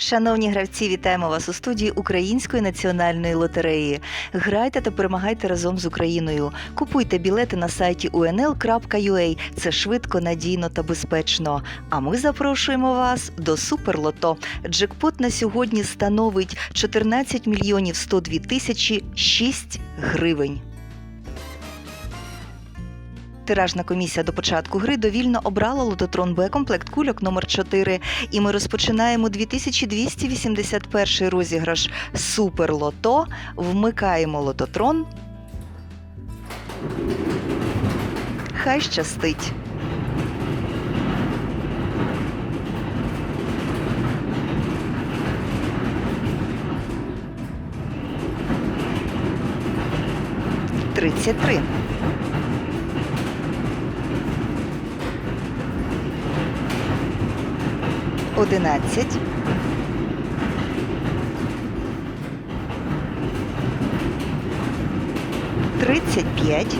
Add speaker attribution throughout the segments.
Speaker 1: Шановні гравці, вітаємо вас у студії Української національної лотереї. Грайте та перемагайте разом з Україною. Купуйте білети на сайті unl.ua. Це швидко, надійно та безпечно. А ми запрошуємо вас до Суперлото. Джекпот на сьогодні становить 14 мільйонів 102 тисячі 6 гривень. Тиражна комісія до початку гри довільно обрала лототрон Б комплект кульок номер 4 І ми розпочинаємо 2281 розіграш Супер Лото. Вмикаємо лототрон. Хай щастить. Тридцять три. Одинадцять. Тридцять п'ять.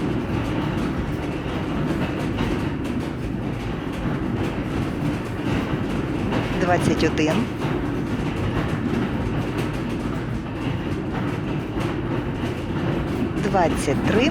Speaker 1: Двадцять один. Двадцять три.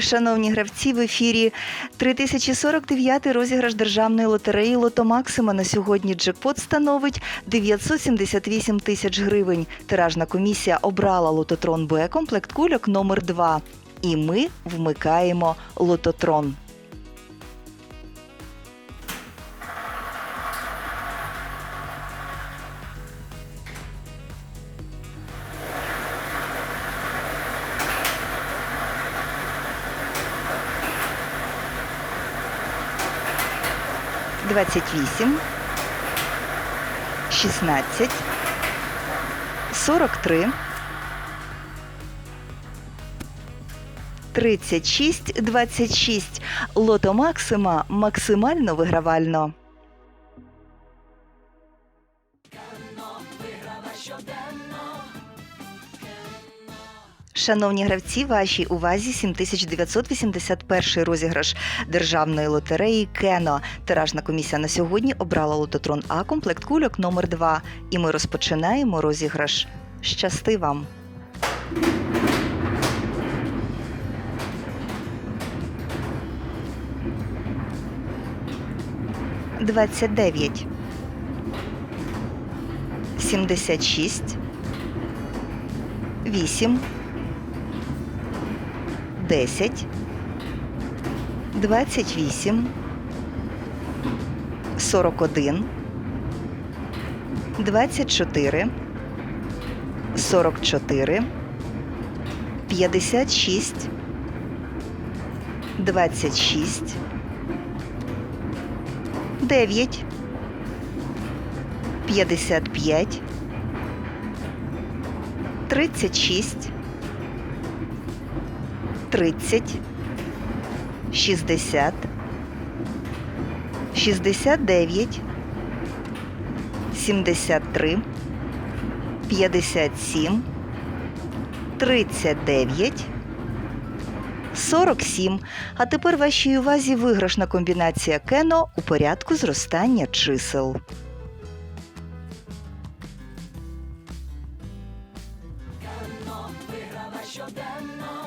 Speaker 1: Шановні гравці, в ефірі 3049 розіграш державної лотереї Лотомаксима На сьогодні джекпот становить 978 тисяч гривень. Тиражна комісія обрала лототрон Б комплект кульок номер 2 І ми вмикаємо лототрон. Двадцять вісім, шістнадцять, сорок три, тридцять шість, двадцять шість. Лото Максима максимально вигравально. Шановні гравці, вашій увазі 7981 розіграш державної лотереї Кено. Тиражна комісія на сьогодні обрала лототрон А комплект кульок номер 2 І ми розпочинаємо розіграш. Щасти вам! Двадцять дев'ять. Сімдесят шість. Вісім. 10, 28, 41, 24, 44, 56, 26, 9, 55, 36, 30, 60, 69, 73, 57, 39, 47. А тепер вашій увазі виграшна комбінація кено у порядку зростання чисел. В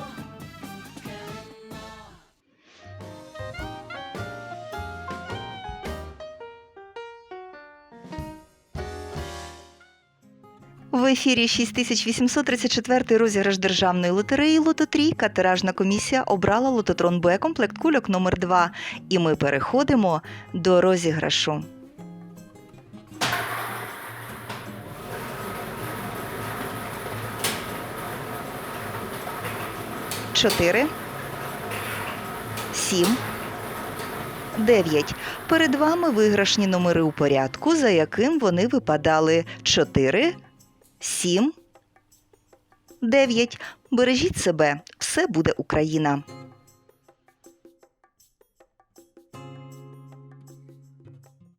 Speaker 1: ефірі 6834 розіграш державної лотереї Лототрійка. Тиражна комісія обрала лототрон Б комплект кульок номер 2 І ми переходимо до розіграшу. Чотири. Сім. Дев'ять. Перед вами виграшні номери у порядку, за яким вони випадали 4, 7, 9. Бережіть себе, все буде Україна.